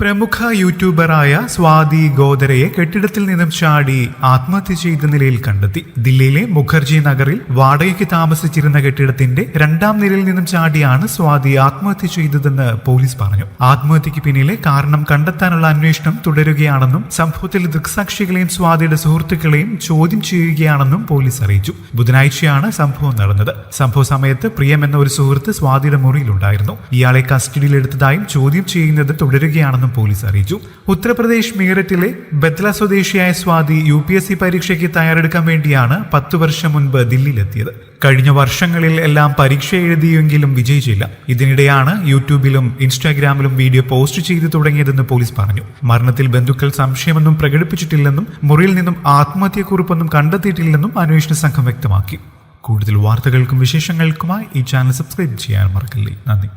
പ്രമുഖ യൂട്യൂബറായ സ്വാതി ഗോദരയെ കെട്ടിടത്തിൽ നിന്നും ചാടി ആത്മഹത്യ ചെയ്ത നിലയിൽ കണ്ടെത്തി. ദില്ലിയിലെ മുഖർജി നഗറിൽ വാടകയ്ക്ക് താമസിച്ചിരുന്ന കെട്ടിടത്തിന്റെ രണ്ടാം നിലയിൽ നിന്നും ചാടിയാണ് സ്വാതി ആത്മഹത്യ ചെയ്തതെന്ന് പോലീസ് പറഞ്ഞു. ആത്മഹത്യക്ക് പിന്നിലെ കാരണം കണ്ടെത്താനുള്ള അന്വേഷണം തുടരുകയാണെന്നും സംഭവത്തിൽ ദൃക്സാക്ഷികളെയും സ്വാതിയുടെ സുഹൃത്തുക്കളെയും ചോദ്യം ചെയ്യുകയാണെന്നും പോലീസ് അറിയിച്ചു. ബുധനാഴ്ചയാണ് സംഭവം നടന്നത്. സംഭവ സമയത്ത് പ്രിയം എന്ന ഒരു സുഹൃത്ത് സ്വാതിയുടെ മുറിയിലുണ്ടായിരുന്നു. ഇയാളെ കസ്റ്റഡിയിലെടുത്തതായും ചോദ്യം ചെയ്യുന്നത് തുടരുകയാണെന്നും പോലീസ് അറിയിച്ചു. ഉത്തർപ്രദേശ് മീററ്റിലെ ബദ്ല സ്വദേശിയായ Swathi U P S C പരീക്ഷയ്ക്ക് തയ്യാറെടുക്കാൻ വേണ്ടിയാണ് പത്തു വർഷം മുൻപ് ദില്ലിയിലെത്തിയത്. കഴിഞ്ഞ വർഷങ്ങളിൽ എല്ലാം പരീക്ഷ എഴുതിയെങ്കിലും വിജയിച്ചില്ല. ഇതിനിടെയാണ് യൂട്യൂബിലും ഇൻസ്റ്റാഗ്രാമിലും വീഡിയോ പോസ്റ്റ് ചെയ്തു തുടങ്ങിയതെന്ന് പോലീസ് പറഞ്ഞു. മരണത്തിൽ ബന്ധുക്കൾ സംശയമൊന്നും പ്രകടിപ്പിച്ചിട്ടില്ലെന്നും മുറിയിൽ നിന്നും ആത്മഹത്യക്കുറിപ്പൊന്നും കണ്ടെത്തിയിട്ടില്ലെന്നും അന്വേഷണ സംഘം വ്യക്തമാക്കി. കൂടുതൽ വാർത്തകൾക്കും വിശേഷങ്ങൾക്കുമായി ഈ ചാനൽ സബ്സ്ക്രൈബ് ചെയ്യാൻ മറക്കല്ലേ. നന്ദി.